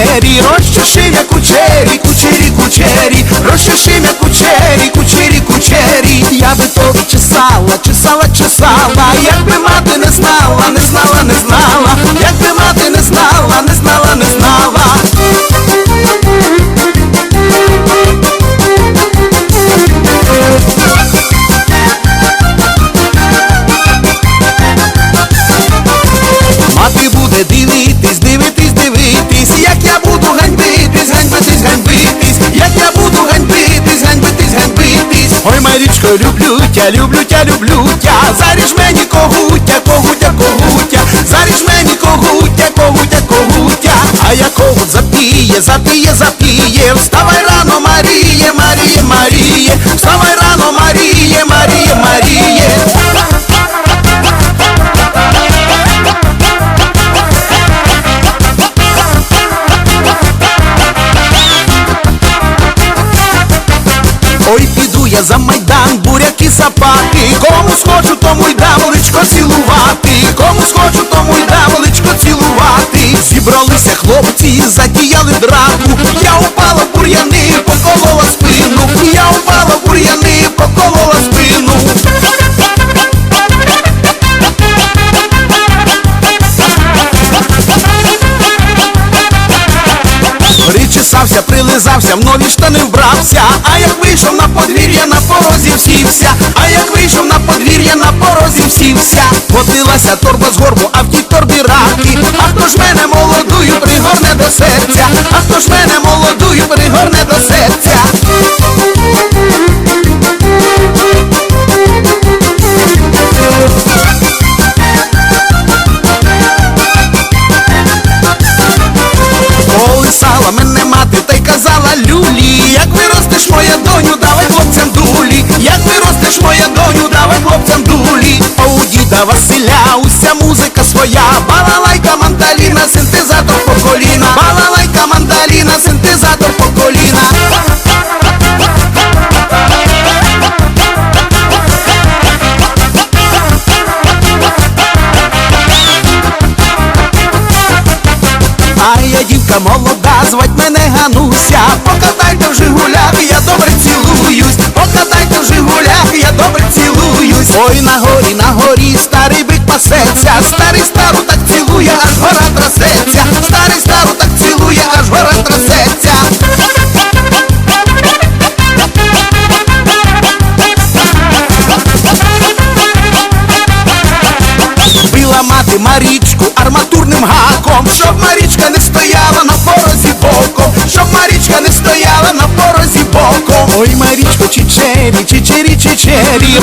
кучері, розчеши я кучері, кучері, кучері, розчеши я кучері, кучері, кучері. Я би то чесала, чесала, чесала, як би мати не знала, люблю тя, люблю тя, люблю тя, заріж мені когутя, когутя, когутя, заріж мені когутя, когутя, когутя, а я когут запіє, запіє, запіє, вставай рано, Маріє, Маріє, Маріє, вставай рано, Маріє, Маріє, Маріє. Ой, за майдан, буряки сапати, кому схочу, тому й дам личко цілувати, кому Причесався, прилизався, в нові штани вбрався, а як вийшов на подвір'я, на порозі всівся, а як вийшов на подвір'я, на порозі всівся, Водилася торба з горбу, а в тій торбі раки, а хто ж мене молодую пригорне до серця, Василя уся музика своя, балалайка, мандаліна, синтезатор по коліна, балалайка, мандаліна, синтезатор по коліна. А я дівка молода, звать мене Гануся. Покатайте в Жигулях, я добре цілуюсь Била Марічку арматурним гаком, щоб Марічка не стояла на порозі боком, щоб Марічка не стояла на порозі боком. Ой, Марічко, чичері, чичері, чичері,